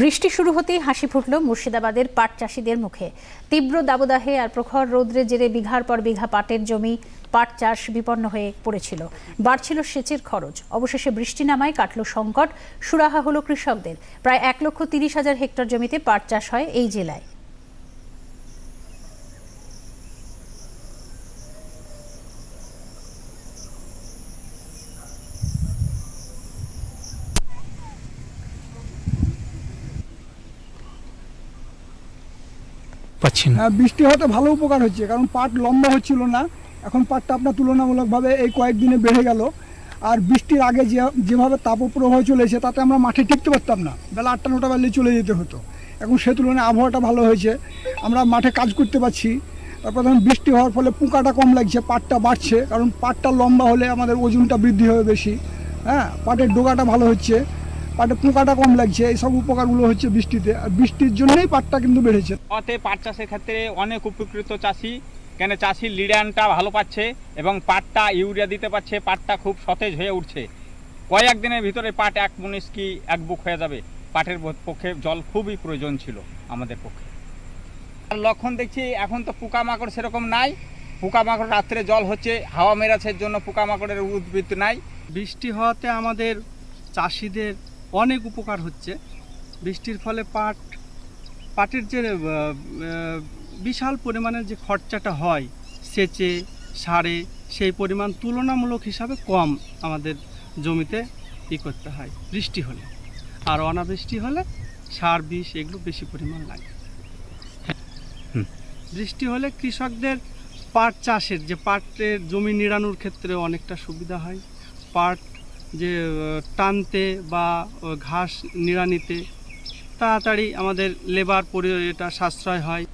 বৃষ্টি শুরু হতেই হাসি ফুটল মুর্শিদাবাদের পাট চাষিদের মুখে। তীব্র দাবদাহে আর প্রখর রৌদ্রের জেরে বিঘার পর বিঘা পাটের জমি পাট চাষ বিপন্ন হয়ে পড়েছিল। বাড়ছিল সেচের খরচ। অবশেষে বৃষ্টি নামায় কাটল সংকট, সুরাহা হলো কৃষকদের। প্রায় এক লক্ষ তিরিশ হাজার হেক্টর জমিতে পাট চাষ হয় এই জেলায়। পাচ্ছি না। হ্যাঁ, বৃষ্টি হতে ভালো উপকার হচ্ছে কারণ পাট লম্বা হচ্ছিল না। এখন পাটটা আপনার তুলনামূলকভাবে এই কয়েকদিনে বেড়ে গেল। আর বৃষ্টির আগে যে যেভাবে তাপপ্রবাহ চলেছে তাতে আমরা মাঠে টিকতে পারতাম না। বেলা আটটা নটা বাজলে চলে যেতে হতো। এখন সে তুলনায় আবহাওয়াটা ভালো হয়েছে। আমরা মাঠে কাজ করতে পারছি। তারপর ধরুন বৃষ্টি হওয়ার ফলে পোকাটা কম লাগছে পাটটা বাড়ছে। কারণ পাটটা লম্বা হলে আমাদের ওজনটা বৃদ্ধি হবে বেশি। হ্যাঁ পাটের ডোগাটা ভালো হচ্ছে। পাটে পোকাটা কম লাগছে এইসব উপকারগুলো হচ্ছে বৃষ্টিতে। আর বৃষ্টির জন্যই পাটটা কিন্তু বেড়েছে। অতে পাট চাষের ক্ষেত্রে অনেক উপকৃত চাষি, কেন চাষির লিডানটা ভালো পাচ্ছে এবং পাটটা ইউরিয়া দিতে পারছে, পাটটা খুব সতেজ হয়ে উঠছে। কয়েক দিনের ভিতরে পাট এক মুনিশ কি এক বুক হয়ে যাবে। পাটের পক্ষে জল খুবই প্রয়োজন ছিল আমাদের পক্ষে। আর লক্ষণ দেখছি, এখন তো পোকামাকড় সেরকম নাই। পোকামাকড় রাত্রে জল হচ্ছে, হাওয়া মেরাছের জন্য পোকামাকড়ের উদ্ভিদ নাই। বৃষ্টি হওয়াতে আমাদের চাষিদের অনেক উপকার হচ্ছে। বৃষ্টির ফলে পাট পাটের যে বিশাল পরিমাণের যে খরচাটা হয় সেচে সারে সেই পরিমাণ তুলনামূলক হিসাবে কম আমাদের জমিতে ই করতে হয় বৃষ্টি হলে। আর অনাবৃষ্টি হলে সার বিষ এগুলো বেশি পরিমাণ লাগে। বৃষ্টি হলে কৃষকদের পাট চাষের যে পাটের জমি নিড়ানোর ক্ষেত্রে অনেকটা সুবিধা হয়। পাট যে টানতে বা ঘাস নিড়ানিতে তাড়াতাড়ি আমাদের লেবার পরি এটা সাশ্রয় হয়।